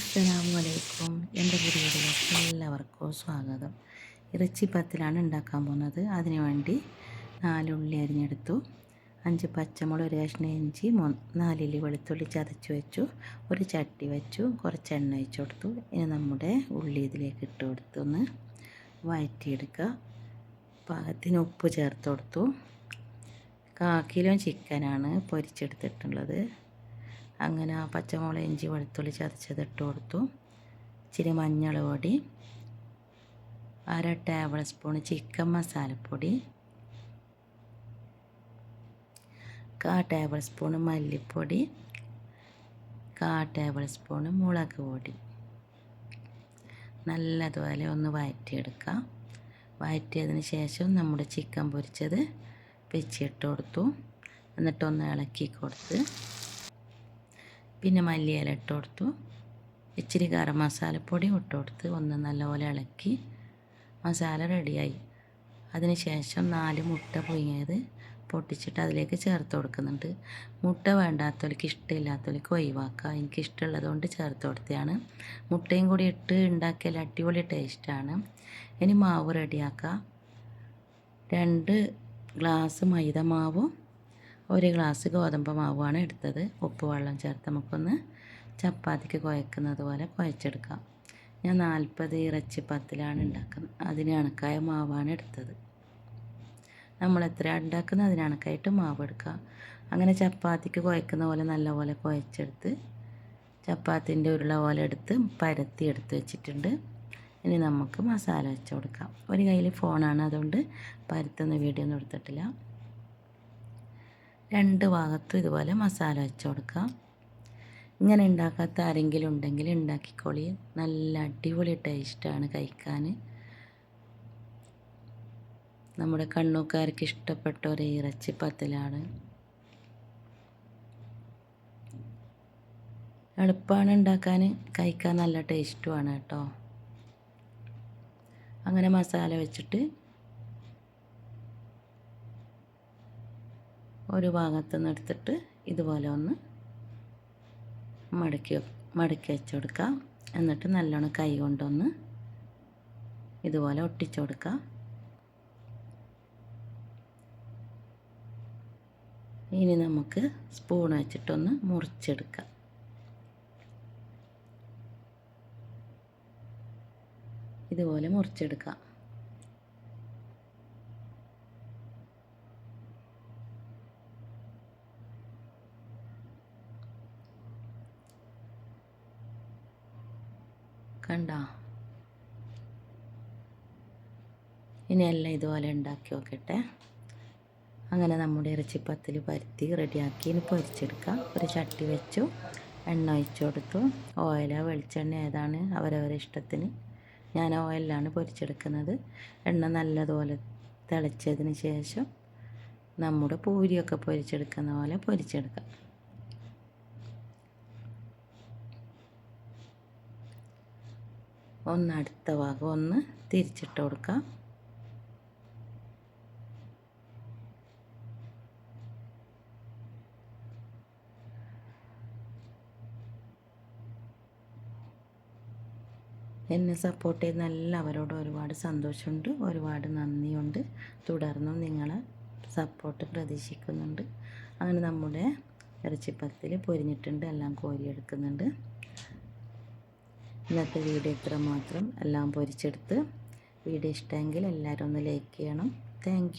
അസ്സലാമു അലൈക്കും എന്റെ വീഡിയോയിലേക്ക് എല്ലാവർക്കും സ്വാഗതം. ഇറച്ചി പത്തിലാണ് ഉണ്ടാക്കാൻ പോകുന്നത്. അതിനു വേണ്ടി നാലുള്ളി അരിഞ്ഞെടുത്തു. അഞ്ച് പച്ചമുളക് ഒരു കഷ്ണ ഇഞ്ചി നാലില്ലി വെളുത്തുള്ളി ചതച്ച് വെച്ചു. ഒരു ചട്ടി വെച്ചു. കുറച്ച് എണ്ണ ഒഴിച്ചു കൊടുത്തു. ഇനി നമ്മുടെ ഉള്ളി ഇതിലേക്ക് ഇട്ട് കൊടുത്തൊന്ന് വഴറ്റിയെടുക്കുക. പാകത്തിന് ഉപ്പ് ചേർത്ത് കൊടുത്തു. കാ കിലോ ചിക്കനാണ് പൊരിച്ചെടുത്തിട്ടുള്ളത്. അങ്ങനെ ആ പച്ചമുളക് ഇഞ്ചി വെളുത്തുള്ളി ചതച്ചത് ഇട്ട് കൊടുത്തു. ഇച്ചിരി മഞ്ഞൾ പൊടി അര ടേബിൾ സ്പൂൺ ചിക്കൻ മസാലപ്പൊടി കാ ടേബിൾ സ്പൂൺ മല്ലിപ്പൊടി കാ ടേബിൾ സ്പൂൺ മുളക് പൊടി. നല്ലതുപോലെ ഒന്ന് വഴറ്റിയെടുക്കാം വഴറ്റിയതിന് ശേഷം നമ്മുടെ ചിക്കൻ പൊരിച്ചത് വെച്ചിട്ട് കൊടുത്തു. എന്നിട്ടൊന്ന് ഇളക്കി കൊടുത്ത് പിന്നെ മല്ലിയില ഇട്ട് കൊടുത്തു. ഇച്ചിരി ഗരം മസാലപ്പൊടി ഇട്ട് കൊടുത്ത് ഒന്ന് നല്ലപോലെ ഇളക്കി മസാല റെഡിയായി. അതിന് ശേഷം നാല് മുട്ട പുഴുങ്ങിയത് പൊട്ടിച്ചിട്ട് അതിലേക്ക് ചേർത്ത് കൊടുക്കുന്നുണ്ട്. മുട്ട വേണ്ടാത്തവർക്ക് ഇഷ്ടമില്ലാത്തവർക്ക് ഒഴിവാക്കുക എനിക്ക് ഇഷ്ടമുള്ളത് കൊണ്ട് ചേർത്ത് കൊടുത്തതാണ്. മുട്ടയും കൂടി ഇട്ട് ഉണ്ടാക്കിയാൽ അടിപൊളി ടേസ്റ്റാണ്. ഇനി മാവ് റെഡിയാക്കുക രണ്ട് ഗ്ലാസ് മൈദ മാവും ഒരു ഗ്ലാസ് ഗോതമ്പ് മാവാണ് എടുത്തത്. ഉപ്പ് വെള്ളം ചേർത്ത് നമുക്കൊന്ന് ചപ്പാത്തിക്ക് കുഴക്കുന്നത് പോലെ കുഴച്ചെടുക്കാം. ഞാൻ നാൽപ്പത് ഇറച്ചി പത്തിലാണ് ഉണ്ടാക്കുന്നത്. അതിന് കണക്കായ മാവാണ് എടുത്തത്. നമ്മൾ എത്ര ഉണ്ടാക്കുന്നത് അതിന് കണക്കായിട്ട് മാവ് എടുക്കുക അങ്ങനെ ചപ്പാത്തിക്ക് കുഴക്കുന്ന പോലെ നല്ലപോലെ കുഴച്ചെടുത്ത് ചപ്പാത്തിന്റെ ഉരുള പോലെ എടുത്ത് പരത്തി എടുത്ത് വെച്ചിട്ടുണ്ട്. ഇനി നമുക്ക് മസാല വെച്ച് കൊടുക്കാം. ഒരു കയ്യിൽ ഫോണാണ് അതുകൊണ്ട് പരത്തുന്ന വീഡിയോ ഒന്നും എടുത്തിട്ടില്ല. രണ്ട് ഭാഗത്തും ഇതുപോലെ മസാല വെച്ച് കൊടുക്കാം. ഇങ്ങനെ ഉണ്ടാക്കാത്ത ആരെങ്കിലും ഉണ്ടെങ്കിൽ ഉണ്ടാക്കിക്കോളി. നല്ല അടിപൊളി ടേസ്റ്റാണ് കഴിക്കാൻ. നമ്മുടെ കണ്ണൂക്കാർക്ക് ഇഷ്ടപ്പെട്ട ഒരു ഇറച്ചിപ്പത്തിലാണ്. എളുപ്പമാണ് ഉണ്ടാക്കാൻ. കഴിക്കാൻ നല്ല ടേസ്റ്റുമാണ് കേട്ടോ. അങ്ങനെ മസാല വെച്ചിട്ട് ഒരു ഭാഗത്തു നിന്ന് എടുത്തിട്ട് ഇതുപോലെ ഒന്ന് മടക്കി മടക്കി വെച്ച് കൊടുക്കുക. എന്നിട്ട് നല്ലോണം കൈ കൊണ്ടൊന്ന് ഇതുപോലെ ഒട്ടിച്ചു കൊടുക്കുക. ഇനി നമുക്ക് സ്പൂൺ വെച്ചിട്ടൊന്ന് മുറിച്ചെടുക്കാം. ഇതുപോലെ മുറിച്ചെടുക്കാം. കണ്ട? എല്ലാം ഇതുപോലെ ഉണ്ടാക്കി നോക്കട്ടെ. അങ്ങനെ നമ്മുടെ ഇറച്ചിപ്പത്തിൽ പരുത്തി റെഡിയാക്കി ഇനി പൊരിച്ചെടുക്കാം. ഒരു ചട്ടി വെച്ചു എണ്ണ ഒഴിച്ചു കൊടുത്തു. ഓയില വെളിച്ചെണ്ണ ഏതാണ് അവരവരെ ഇഷ്ടത്തിന്. ഞാൻ ഓയിലാണ് പൊരിച്ചെടുക്കുന്നത്. എണ്ണ നല്ലതുപോലെ തിളച്ചതിന് ശേഷം നമ്മുടെ പൂരിയൊക്കെ പൊരിച്ചെടുക്കുന്ന പോലെ പൊരിച്ചെടുക്കാം. ഒന്ന് അടുത്ത ഭാഗം ഒന്ന് തിരിച്ചിട്ട് കൊടുക്കാം. എന്നെ സപ്പോർട്ട് ചെയ്യുന്ന എല്ലാവരോടും ഒരുപാട് സന്തോഷമുണ്ട് ഒരുപാട് നന്ദിയുണ്ട്. തുടർന്നും നിങ്ങളെ സപ്പോർട്ട് പ്രതീക്ഷിക്കുന്നുണ്ട്. അങ്ങനെ നമ്മുടെ ഇറച്ചിപ്പത്തിൽ പൊരിഞ്ഞിട്ടുണ്ട് എല്ലാം കോരിയെടുക്കുന്നുണ്ട്. ഇന്നത്തെ വീഡിയോ ഇത്ര മാത്രം. എല്ലാം പൊരിച്ചെടുത്ത് വീഡിയോ ഇഷ്ടമെങ്കിൽ എല്ലാവരും ഒന്ന് ലൈക്ക് ചെയ്യണം. താങ്ക്